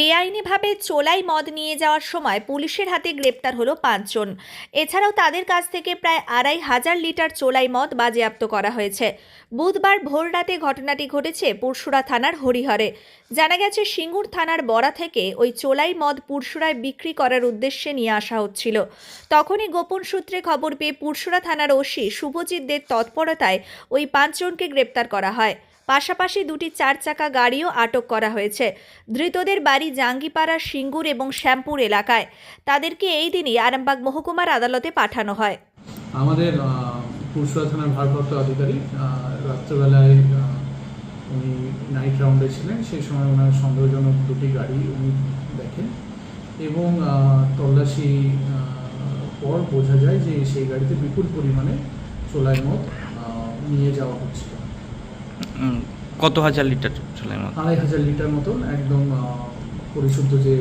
বেআইনিভাবে চোলাই মদ নিয়ে যাওয়ার সময় পুলিশের হাতে গ্রেপ্তার হলো পাঁচজন। এছাড়াও তাদের কাছ থেকে প্রায় আড়াই হাজার লিটার চোলাই মদ বাজেয়াপ্ত করা হয়েছে। বুধবার ভোররাতে ঘটনাটি ঘটেছে পুরশুরা থানার হরিহরে। জানা গেছে, সিঙ্গুর থানার বড়া থেকে ওই চোলাই মদ পুরশুরায় বিক্রি করার উদ্দেশ্যে নিয়ে আসা হচ্ছিল। তখনই গোপন সূত্রে খবর পেয়ে পুরশুরা থানার ওসি শুভজিৎ দের তৎপরতায় ওই পাঁচজনকে গ্রেপ্তার করা হয়। পাশাপাশি দুটি চার চাকা গাড়িও আটক করা হয়েছে। ধৃতদের বাড়ি জাঙ্গিপাড়া সিঙ্গুর এবং শ্যামপুর এলাকায়। তাদেরকে এই দিনই আরামবাগ মহকুমার আদালতে পাঠানো হয়। আমাদের পুরসুরা থানার ভারপ্রাপ্ত আধিকারিক রাত্রেবেলায় উনি নাইট রাউন্ডে ছিলেন। সেই সময় ওনার সন্দেহজনক দুটি গাড়ি উনি দেখেন এবং তল্লাশি পর বোঝা যায় যে সেই গাড়িতে বিপুল পরিমাণে চোলাই মদ নিয়ে যাওয়া হচ্ছিল। কত হাজার লিটার চলে মত আড়াই হাজার লিটার মতন একদম পরিশুদ্ধ যে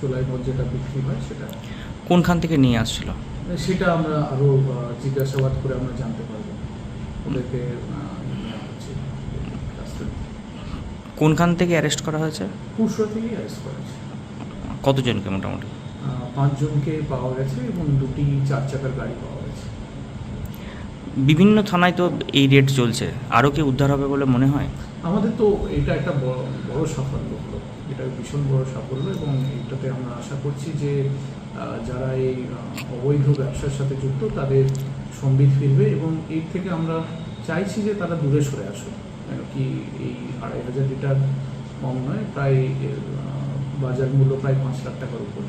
চোলাই মদ যেটা বিক্রি হয় সেটা। কোনখান থেকে নিয়ে আসছিল? সেটা আমরা আরও জিজ্ঞাসাবাদ করে আমরা জানতে পারব। ওদেরকে কোনখান থেকে অ্যারেস্ট করা হয়েছে? পুরসুরা থেকেই অ্যারেস্ট করা হয়েছে। কতজনকে মোটামুটি? পাঁচজনকে পাওয়া গেছে এবং দুটি চার চাকার গাড়ি পাওয়া গেছে। বিভিন্ন থানায় তো এই রেট চলছে। আরও কি উদ্ধার হবে বলে মনে হয়? আমাদের তো এটা একটা বড় বড় সাফল্য হলো। এটা ভীষণ বড় সাফল্য এবং এটাতে আমরা আশা করছি যে যারা এই অবৈধ ব্যবসার সাথে যুক্ত তাদের সম্বিত ফিরবে এবং এর থেকে আমরা চাইছি যে তারা দূরে সরে আসুক। কেন কি এই আড়াই হাজার লিটার কম নয়, প্রায় বাজার মূল্য প্রায় পাঁচ লাখ টাকার উপরে।